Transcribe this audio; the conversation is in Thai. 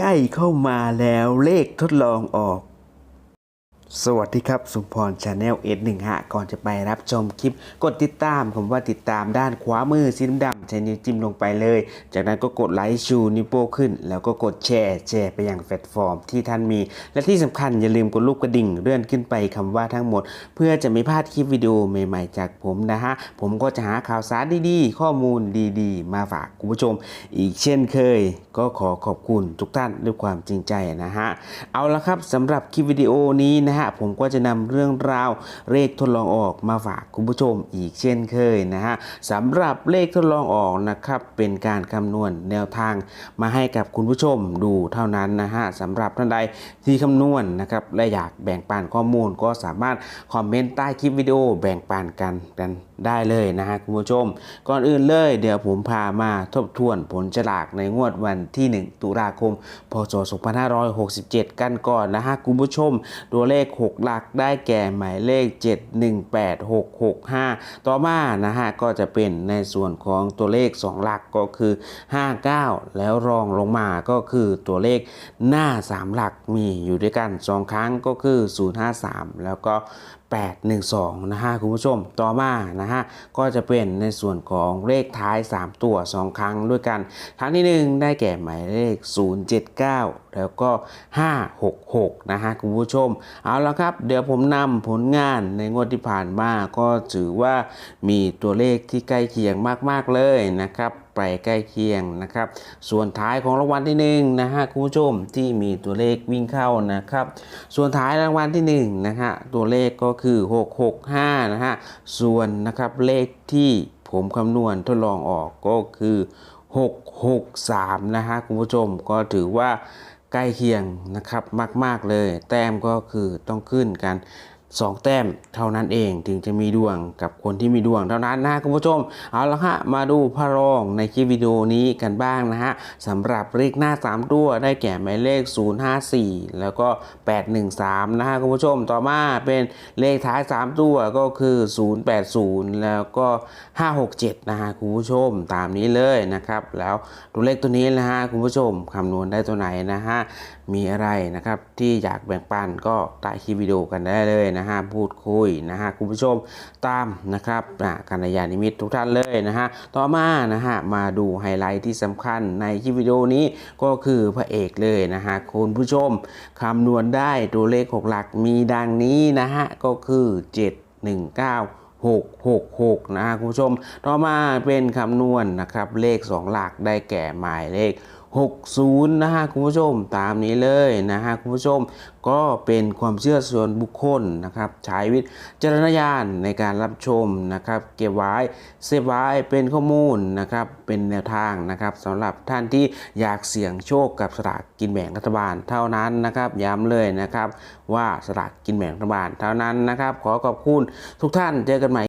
ใกล้เข้ามาแล้วเลขทดลองออก สวัสดีครับ สุพรชาแนลเอสหนึ่งฮะ ก่อนจะไปรับชมคลิป กดติดตามผมว่าติดตามด้านขวามือสีดำใช้นิ้วจิ้มลงไปเลย จากนั้นก็กดไลค์ชูนิ้วโป้ขึ้น แล้วก็กดแชร์แชร์ไปยังแพลตฟอร์มที่ท่านมี และที่สำคัญอย่าลืมกดรูปกระดิ่งเลื่อนขึ้นไปคำว่าทั้งหมด เพื่อจะไม่พลาดคลิปวิดีโอใหม่ๆ จากผมนะฮะ ผมก็จะหาข่าวสารดีๆ ข้อมูลดีๆ มาฝากคุณผู้ชม อีกเช่นเคย ก็ขอขอบคุณทุกท่านด้วยความจริงใจนะฮะเอาละครับสำหรับคลิปวิดีโอนี้นะฮะผมก็จะนำเรื่องราวเลขทดลองออกมาฝากคุณผู้ชมอีกเช่นเคยนะฮะสำหรับเลขทดลองออกนะครับเป็นการคำนวณแนวทางมาให้กับคุณผู้ชมดูเท่านั้นนะฮะสำหรับท่านใดที่คำนวณนะครับและอยากแบ่งปันข้อมูลก็สามารถคอมเมนต์ใต้คลิปวิดีโอแบ่งปันกันกัน ได้เลยนะฮะคุณผู้ชม ก่อนอื่นเลยเดี๋ยวผมพามาทบทวนผลฉลากในงวดวันที่ 1 ตุลาคม พศ 2567 กันก่อนนะฮะคุณผู้ชม ตัวเลข 6 หลักได้แก่หมายเลข 718665 ต่อมานะฮะก็จะเป็นในส่วนของตัวเลข 2 หลักก็คือ 59 แล้วรองลงมาก็คือตัวเลขหน้า 3 หลักมีอยู่ด้วยกัน 2 ครั้งก็คือ 053 แล้วก็812 นะฮะคุณผู้ชมต่อมานะฮะก็จะเป็นในส่วนของเลขท้าย 3 ตัว 2 ครั้งด้วยกันครั้งที่ 1 ได้แก่หมายเลข 079 แล้วก็ 566 นะฮะคุณผู้ชม เอาละครับ เดี๋ยวผมนำผลงานในงวดที่ผ่านมาก็ถือว่ามีตัวเลขที่ใกล้เคียงมาก ๆ เลยนะครับ ไปใกล้เคียงนะครับ ส่วนท้ายของรางวัลที่หนึ่งนะฮะคุณผู้ชมที่มีตัวเลขวิ่งเข้านะครับ ส่วนท้ายรางวัลที่หนึ่งนะฮะตัวเลขก็คือ 665นะฮะส่วนนะครับเลขที่ผมคำนวณทดลองออกก็คือ 663นะฮะคุณผู้ชมก็ถือว่าใกล้เคียงนะครับมาก ๆ เลย แต้มก็คือต้องขึ้นกัน 2 แต้มเท่านั้นเองถึงจะมีดวงกับคนที่มีดวงเท่านั้นนะคุณผู้ชม เอาละฮะมาดูพระรองในคลิปวิดีโอนี้กันบ้างนะฮะสำหรับเลขหน้า 3 ตัวได้แก่หมายเลข 054 แล้วก็ 813 นะฮะคุณผู้ชมต่อมาเป็นเลขท้าย 3 ตัวก็คือ 080 แล้วก็ 567 นะฮะคุณผู้ชมตามนี้เลยนะครับ แล้วตัวเลขตัวนี้นะฮะคุณผู้ชมคำนวณได้ตัวไหนนะฮะ มีอะไรนะครับที่อยากแบ่งปันก็ใต้คลิปวิดีโอกันได้เลยนะฮะพูดคุยนะฮะคุณผู้ชมตามนะครับอ่ากัญยาณิมิตทุกท่านเลยนะฮะต่อมานะฮะมาดูไฮไลท์ที่สำคัญในคลิปวิดีโอนี้ก็คือพระเอกเลยนะฮะคุณผู้ชมคำนวณได้ตัวเลขหกหลักมีดังนี้นะฮะก็คือ 719 666 นะฮะคุณผู้ชม ต่อมาเป็นคำนวณนะครับ เลข 2 หลักได้แก่หมายเลข60นะฮะคุณผู้ชมตามนี้เลยนะฮะคุณผู้ชมก็เป็นความเชื่อส่วนบุคคลนะครับใช้วิจารณญาณในการรับชมนะครับเก็บไว้เซฟไว้เป็นข้อมูลนะครับเป็นแนวทางนะครับสำหรับท่านที่อยากเสี่ยงโชคกับสลากกินแบ่งรัฐบาลเท่านั้นนะครับย้ำเลยนะครับว่าสลากกินแบ่งรัฐบาลเท่านั้นนะครับขอขอบคุณทุกท่านเจอกันใหม่